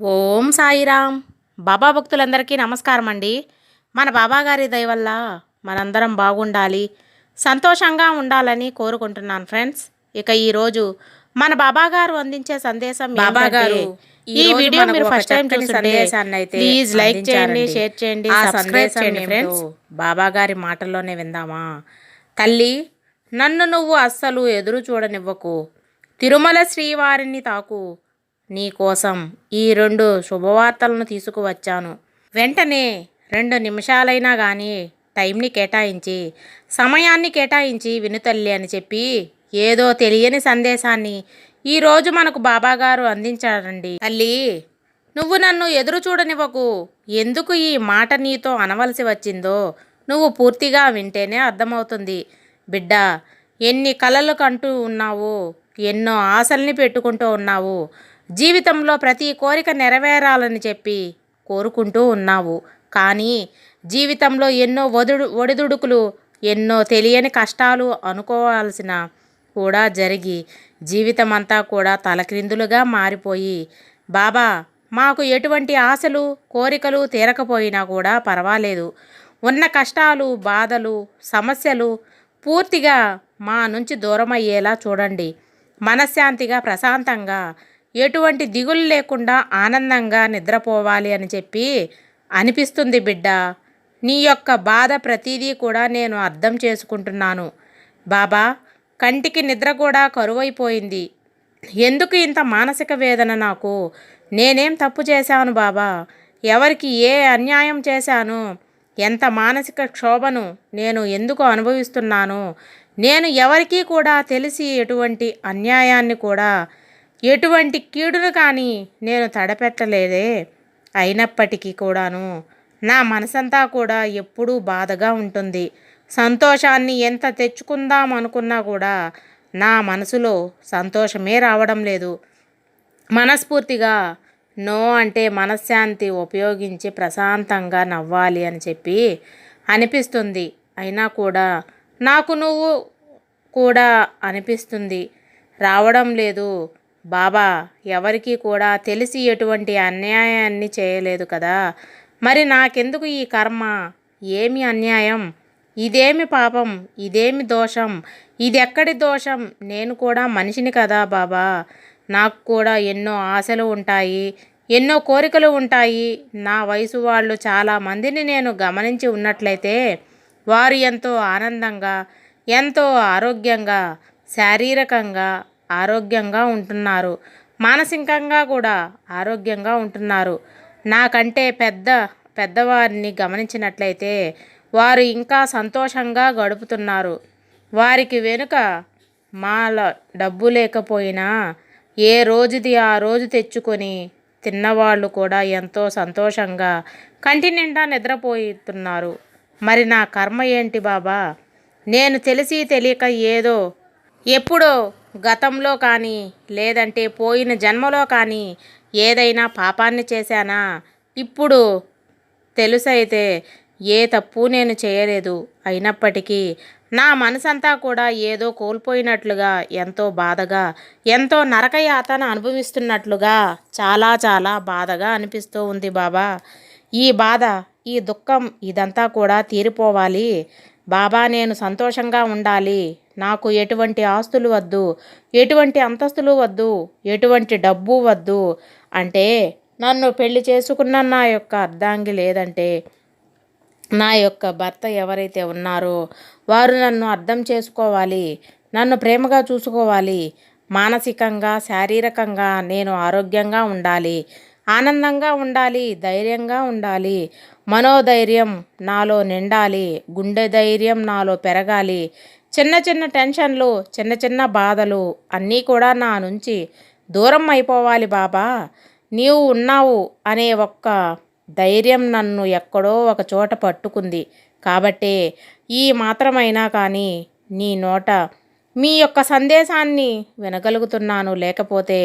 ఓం సాయిరామ్. బాబా భక్తులందరికీ నమస్కారం అండి మన బాబా గారి దయ వల్ల మనందరం బాగుండాలి సంతోషంగా ఉండాలని కోరుకుంటున్నాను ఫ్రెండ్స్. ఇక ఈరోజు మన బాబా గారు అందించే సందేశం బాబా ఏంటంటే, గారు ఈ వీడియో మీరు ఫస్ట్ టైం చూస్తుంటే సందేశాన్ని అయితే ప్లీజ్ లైక్ చేయండి. షేర్ చేయండి సబ్స్క్రైబ్ చేయండి ఫ్రెండ్స్ బాబా గారి మాటల్లోనే విందామా. తల్లి నన్ను నువ్వు అస్సలు ఎదురు చూడనివ్వకు. తిరుమల శ్రీవారిని తాకు. నీకోసం ఈ రెండు శుభవార్తలను తీసుకువచ్చాను. వెంటనే రెండు నిమిషాలైనా కానీ టైంని కేటాయించి సమయాన్ని కేటాయించి వినుతల్లి అని చెప్పి ఏదో తెలియని సందేశాన్ని ఈరోజు మనకు బాబాగారు అందించారండి. తల్లి నువ్వు నన్ను ఎదురు చూడనివ్వకు. ఎందుకు ఈ మాట నీతో అనవలసి వచ్చిందో నువ్వు పూర్తిగా వింటేనే అర్థమవుతుంది. బిడ్డ ఎన్ని కలలు కంటూ ఉన్నావు ఎన్నో ఆశల్ని పెట్టుకుంటూ ఉన్నావు. జీవితంలో ప్రతి కోరిక నెరవేరాలని చెప్పి కోరుకుంటూ ఉన్నావు. కానీ జీవితంలో ఎన్నో ఒదుడు ఒడిదుడుకులు ఎన్నో తెలియని కష్టాలు అనుకోవాల్సిన కూడా జరిగి జీవితం అంతా కూడా తలక్రిందులుగా మారిపోయి బాబా మాకు ఎటువంటి ఆశలు కోరికలు తీరకపోయినా కూడా పర్వాలేదు. ఉన్న కష్టాలు బాధలు సమస్యలు పూర్తిగా మా నుంచి దూరమయ్యేలా చూడండి. మనశ్శాంతిగా ప్రశాంతంగా ఎటువంటి దిగులు లేకుండా ఆనందంగా నిద్రపోవాలి అని చెప్పి అనిపిస్తుంది బిడ్డ. నీ యొక్క బాధ ప్రతిదీ కూడా నేను అర్థం చేసుకుంటున్నాను. బాబా కంటికి నిద్ర కూడా కరువైపోయింది. ఎందుకు ఇంత మానసిక వేదన నాకు? నేనేం తప్పు చేశాను బాబా? ఎవరికి ఏ అన్యాయం చేశాను? ఎంత మానసిక క్షోభను నేను ఎందుకు అనుభవిస్తున్నాను? నేను ఎవరికీ కూడా తెలిసి ఎటువంటి అన్యాయాన్ని కూడా ఎటువంటి కీడును కానీ నేను తడపెట్టలేదే. అయినప్పటికీ కూడాను నా మనసంతా కూడా ఎప్పుడూ బాధగా ఉంటుంది. సంతోషాన్ని ఎంత తెచ్చుకుందాం అనుకున్నా కూడా నా మనసులో సంతోషమే రావడం లేదు. మనస్ఫూర్తిగా నో అంటే మనశ్శాంతి ఉపయోగించి ప్రశాంతంగా నవ్వాలి అని చెప్పి అనిపిస్తుంది. అయినా కూడా నాకు నువ్వు కూడా అనిపిస్తుంది. రావడం లేదు. బాబా ఎవరికీ కూడా తెలిసి ఎటువంటి అన్యాయాన్ని చేయలేదు కదా? మరి నాకెందుకు ఈ కర్మ? ఏమి అన్యాయం? ఇదేమి పాపం? ఇదేమి దోషం? ఇది ఎక్కడి దోషం? నేను కూడా మనిషిని కదా బాబా. నాకు కూడా ఎన్నో ఆశలు ఉంటాయి ఎన్నో కోరికలు ఉంటాయి. నా వయసు వాళ్ళు చాలా మందిని నేను గమనించి ఉన్నట్లయితే వారు ఎంతో ఆనందంగా ఎంతో ఆరోగ్యంగా శారీరకంగా ఆరోగ్యంగా ఉంటున్నారు. మానసికంగా కూడా ఆరోగ్యంగా ఉంటున్నారు. నాకంటే పెద్ద పెద్దవారిని గమనించినట్లయితే వారు ఇంకా సంతోషంగా గడుపుతున్నారు. వారికి వెనుక మాల డబ్బు లేకపోయినా ఏ రోజుది ఆ రోజు తెచ్చుకొని తిన్నవాళ్ళు కూడా ఎంతో సంతోషంగా కంటి నిండా నిద్రపోతున్నారు. మరి నా కర్మ ఏంటి బాబా? నేను తెలిసి తెలియక ఏదో ఎప్పుడో గతంలో కానీ లేదంటే పోయిన జన్మలో కానీ ఏదైనా పాపాన్ని చేశానా? ఇప్పుడు తెలుసైతే ఏ తప్పు నేను చేయలేదు. అయినప్పటికీ నా మనసంతా కూడా ఏదో కోల్పోయినట్లుగా ఎంతో బాధగా ఎంతో నరకయాతన అనుభవిస్తున్నట్లుగా చాలా చాలా బాధగా అనిపిస్తూ ఉంది బాబా. ఈ బాధ ఈ దుఃఖం ఇదంతా కూడా తీరిపోవాలి. బాబా నేను సంతోషంగా ఉండాలి. నాకు ఎటువంటి ఆస్తులు వద్దు ఎటువంటి అంతస్తులు వద్దు ఎటువంటి డబ్బు వద్దు అంటే నన్ను పెళ్ళి చేసుకున్న నా యొక్క అర్ధాంగి లేదంటే నా యొక్క భర్త ఎవరైతే ఉన్నారో వారు నన్ను అర్థం చేసుకోవాలి నన్ను ప్రేమగా చూసుకోవాలి మానసికంగా శారీరకంగా నేను ఆరోగ్యంగా ఉండాలి ఆనందంగా ఉండాలి ధైర్యంగా ఉండాలి మనోధైర్యం నాలో నిండాలి గుండె ధైర్యం నాలో పెరగాలి చిన్న చిన్న టెన్షన్లు చిన్న చిన్న బాధలు అన్నీ కూడా నా నుంచి దూరం అయిపోవాలి బాబా. నీవు ఉన్నావు అనే ఒక్క ధైర్యం నన్ను ఎక్కడో ఒక చోట పట్టుకుంది. కాబట్టే ఈ మాత్రమైనా కానీ నీ నోట మీ యొక్క సందేశాన్ని వినగలుగుతున్నాను. లేకపోతే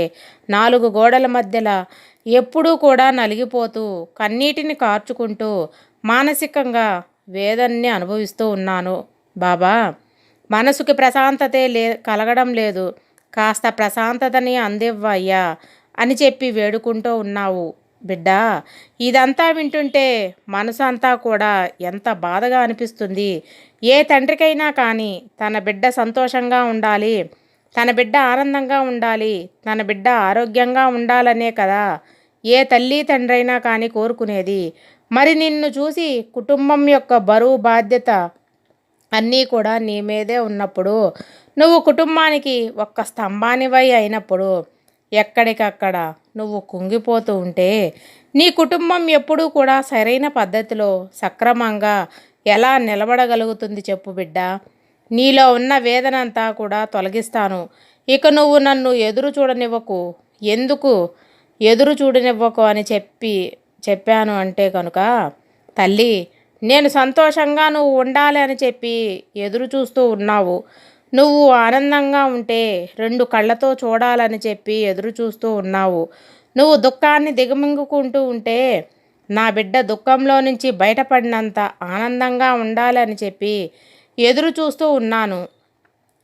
నాలుగు గోడల మధ్యలో ఎప్పుడూ కూడా నలిగిపోతూ కన్నీటిని కార్చుకుంటూ మానసికంగా వేదన్ని అనుభవిస్తూ ఉన్నాను బాబా. మనసుకి ప్రశాంతతే లే కలగడం లేదు. కాస్త ప్రశాంతతని అందివ్వయ్యా అని చెప్పి వేడుకుంటూ ఉన్నావు. బిడ్డ ఇదంతా వింటుంటే మనసు అంతా కూడా ఎంత బాధగా అనిపిస్తుంది. ఏ తండ్రికైనా కానీ తన బిడ్డ సంతోషంగా ఉండాలి. తన బిడ్డ ఆనందంగా ఉండాలి. తన బిడ్డ ఆరోగ్యంగా ఉండాలనే కదా ఏ తల్లి తండ్రైనా కానీ కోరుకునేది. మరి నిన్ను చూసి కుటుంబం యొక్క బరువు బాధ్యత అన్నీ కూడా నీ మీదే ఉన్నప్పుడు నువ్వు కుటుంబానికి ఒక్క స్తంభానివై అయినప్పుడు ఎక్కడికక్కడ నువ్వు కుంగిపోతూ ఉంటే నీ కుటుంబం ఎప్పుడూ కూడా సరైన పద్ధతిలో సక్రమంగా ఎలా నిలబడగలుగుతుంది చెప్పు బిడ్డ. నీలో ఉన్న వేదనంతా కూడా తొలగిస్తాను. ఇక నువ్వు నన్ను ఎదురు చూడనివ్వకు. ఎందుకు ఎదురు చూడనివ్వకు అని చెప్పి చెప్పాను అంటే కనుక తల్లి నేను సంతోషంగా నువ్వు ఉండాలి అని చెప్పి ఎదురు చూస్తూ ఉన్నావు. నువ్వు ఆనందంగా ఉంటే రెండు కళ్ళతో చూడాలని చెప్పి ఎదురు చూస్తూ ఉన్నావు. నువ్వు దుఃఖాన్ని దిగమింగుకుంటూ ఉంటే నా బిడ్డ దుఃఖంలో నుంచి బయటపడినంత ఆనందంగా ఉండాలని చెప్పి ఎదురు చూస్తూ ఉన్నాను.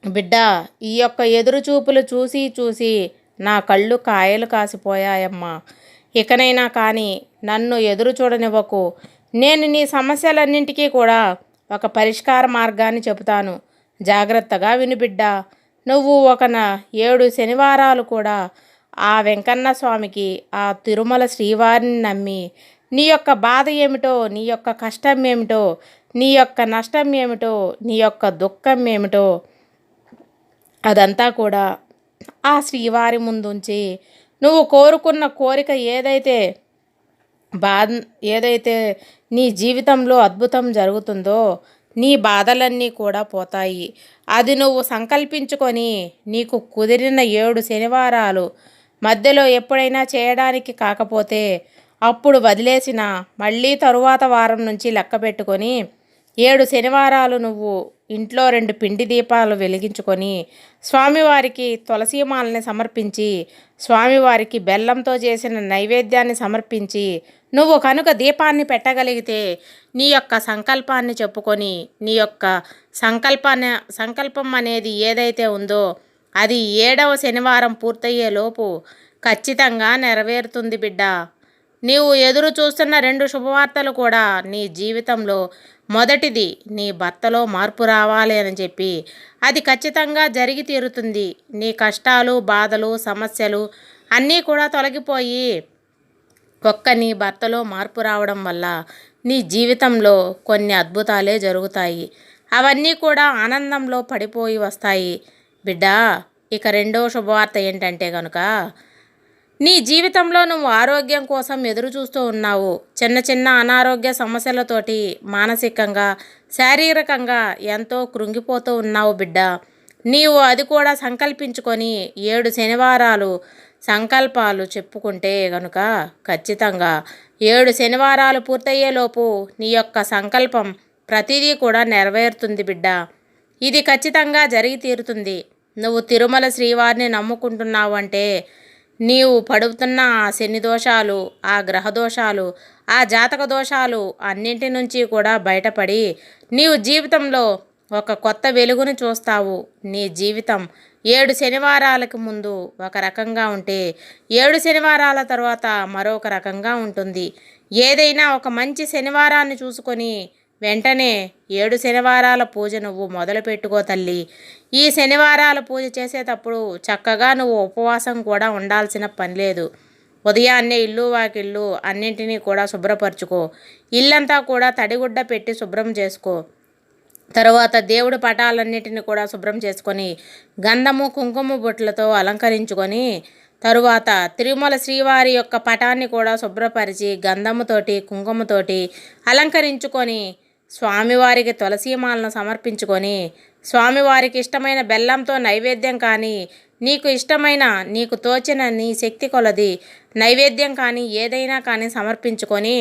బిడ్డ ఈ యొక్క ఎదురు చూపులు చూసి చూసి నా కళ్ళు కాయలు కాసిపోయాయమ్మా. ఇకనైనా కానీ నన్ను ఎదురు చూడనివ్వకు. నేను నీ సమస్యలన్నింటికీ కూడా ఒక పరిష్కార మార్గాన్ని చెబుతాను. జాగ్రత్తగా వినిబిడ్డ నువ్వు ఒక ఏడు శనివారాలు కూడా ఆ వెంకన్న స్వామికి ఆ తిరుమల శ్రీవారిని నమ్మి నీ యొక్క బాధ ఏమిటో నీ యొక్క కష్టం ఏమిటో నీ యొక్క నష్టం ఏమిటో నీ యొక్క దుఃఖం ఏమిటో అదంతా కూడా ఆ శ్రీవారి ముందుంచి నువ్వు కోరుకున్న కోరిక ఏదైతే బాధ ఏదైతే నీ జీవితంలో అద్భుతం జరుగుతుందో నీ బాధలన్నీ కూడా పోతాయి. అది నువ్వు సంకల్పించుకొని నీకు కుదిరిన ఏడు శనివారాలు మధ్యలో ఎప్పుడైనా చేయడానికి కాకపోతే అప్పుడు వదిలేసిన మళ్ళీ తరువాత వారం నుంచి లెక్క పెట్టుకొని ఏడు శనివారాలు నువ్వు ఇంట్లో రెండు పిండి దీపాలు వెలిగించుకొని స్వామివారికి తులసీమాలని సమర్పించి స్వామివారికి బెల్లంతో చేసిన నైవేద్యాన్ని సమర్పించి నువ్వు కనుక దీపాన్ని పెట్టగలిగితే నీ యొక్క సంకల్పాన్ని చెప్పుకొని నీ యొక్క సంకల్పాన్ని సంకల్పం అనేది ఏదైతే ఉందో అది ఏడవ శనివారం పూర్తయ్యేలోపు ఖచ్చితంగా నెరవేరుతుంది బిడ్డ. నీవు ఎదురు చూస్తున్న రెండు శుభవార్తలు కూడా నీ జీవితంలో మొదటిది నీ భర్తలో మార్పు రావాలి అని చెప్పి. అది ఖచ్చితంగా జరిగి తీరుతుంది. నీ కష్టాలు బాధలు సమస్యలు అన్నీ కూడా తొలగిపోయి ఒక్క నీ భర్తలో మార్పు రావడం వల్ల నీ జీవితంలో కొన్ని అద్భుతాలే జరుగుతాయి. అవన్నీ కూడా ఆనందంలో పడిపోయి వస్తాయి. బిడ్డా ఇక రెండో శుభవార్త ఏంటంటే కనుక నీ జీవితంలో నువ్వు ఆరోగ్యం కోసం ఎదురు చూస్తూ ఉన్నావు. చిన్న చిన్న అనారోగ్య సమస్యలతోటి మానసికంగా శారీరకంగా ఎంతో కృంగిపోతూ ఉన్నావు బిడ్డ. నీవు అది కూడా సంకల్పించుకొని ఏడు శనివారాలు సంకల్పాలు చెప్పుకుంటే గనుక ఖచ్చితంగా ఏడు శనివారాలు పూర్తయ్యేలోపు నీ యొక్క సంకల్పం ప్రతిదీ కూడా నెరవేరుతుంది బిడ్డ. ఇది ఖచ్చితంగా జరిగి తీరుతుంది. నువ్వు తిరుమల శ్రీవారిని నమ్ముకుంటున్నావు అంటే నీవు పడుతున్న ఆ శని దోషాలు ఆ గ్రహ దోషాలు ఆ జాతక దోషాలు అన్నింటి నుంచి కూడా బయటపడి నీవు జీవితంలో ఒక కొత్త వెలుగును చూస్తావు. నీ జీవితం ఏడు శనివారాలకు ముందు ఒక రకంగా ఉంటే ఏడు శనివారాల తర్వాత మరొక రకంగా ఉంటుంది. ఏదైనా ఒక మంచి శనివారాన్ని చూసుకొని వెంటనే ఏడు శనివారాల పూజ నువ్వు మొదలు పెట్టుకో తల్లి. ఈ శనివారాలు పూజ చేసేటప్పుడు చక్కగా నువ్వు ఉపవాసం కూడా ఉండాల్సిన పని లేదు. ఉదయాన్నే ఇల్లు వాకిళ్ళు అన్నింటినీ కూడా శుభ్రపరచుకో. ఇల్లంతా కూడా తడిగుడ్డ పెట్టి శుభ్రం చేసుకో. తరువాత దేవుడి పటాలన్నిటిని కూడా శుభ్రం చేసుకొని గంధము కుంకుమ బొట్లతో అలంకరించుకొని తరువాత తిరుమల శ్రీవారి యొక్క పటాన్ని కూడా శుభ్రపరిచి గంధముతోటి కుంకుమతోటి అలంకరించుకొని స్వామివారికి తులసీమాలను సమర్పించుకొని స్వామివారికి ఇష్టమైన బెల్లంతో నైవేద్యం కానీ నీకు ఇష్టమైన నీకు తోచిన నీ శక్తి కొలది నైవేద్యం కానీ ఏదైనా కానీ సమర్పించుకొని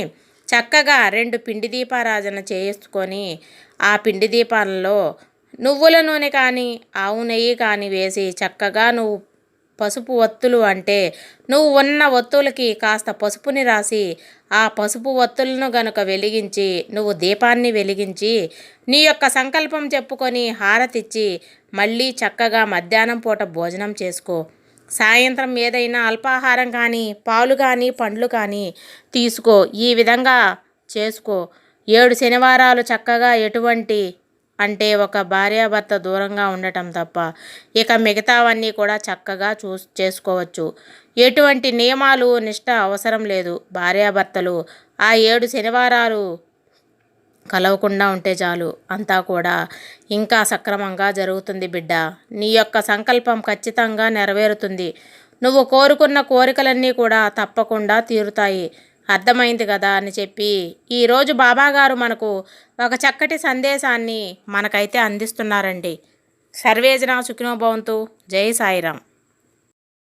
చక్కగా రెండు పిండి దీపారాజన చేసుకొని ఆ పిండి దీపాలలో నువ్వుల నూనె కానీ ఆవు నెయ్యి కానీ వేసి చక్కగా నువ్వు పసుపు ఒత్తులు అంటే నువ్వు ఉన్న ఒత్తులకి కాస్త పసుపుని రాసి ఆ పసుపు ఒత్తులను గనుక వెలిగించి నువ్వు దీపాన్ని వెలిగించి నీ యొక్క సంకల్పం చెప్పుకొని హారతిచ్చి మళ్ళీ చక్కగా మధ్యాహ్నం పూట భోజనం చేసుకో. సాయంత్రం ఏదైనా అల్పాహారం కానీ పాలు కానీ పండ్లు కానీ తీసుకో. ఈ విధంగా చేసుకో. ఏడు శనివారాలు చక్కగా ఎటువంటి అంటే ఒక భార్యాభర్త దూరంగా ఉండటం తప్ప ఇక మిగతావన్నీ కూడా చక్కగా చూ చేసుకోవచ్చు. ఎటువంటి నియమాలు నిష్ట అవసరం లేదు. భార్యాభర్తలు ఆ ఏడు శనివారాలు కలవకుండా ఉంటే చాలు. అంతా కూడా ఇంకా సక్రమంగా జరుగుతుంది బిడ్డ. నీ యొక్క సంకల్పం ఖచ్చితంగా నెరవేరుతుంది. నువ్వు కోరుకున్న కోరికలన్నీ కూడా తప్పకుండా తీరుతాయి. అర్థమైంది కదా అని చెప్పి ఈరోజు బాబాగారు మనకు ఒక చక్కటి సందేశాన్ని మనకైతే అందిస్తున్నారండి. సర్వేజన సుఖినోభవంతు జై సాయిరాం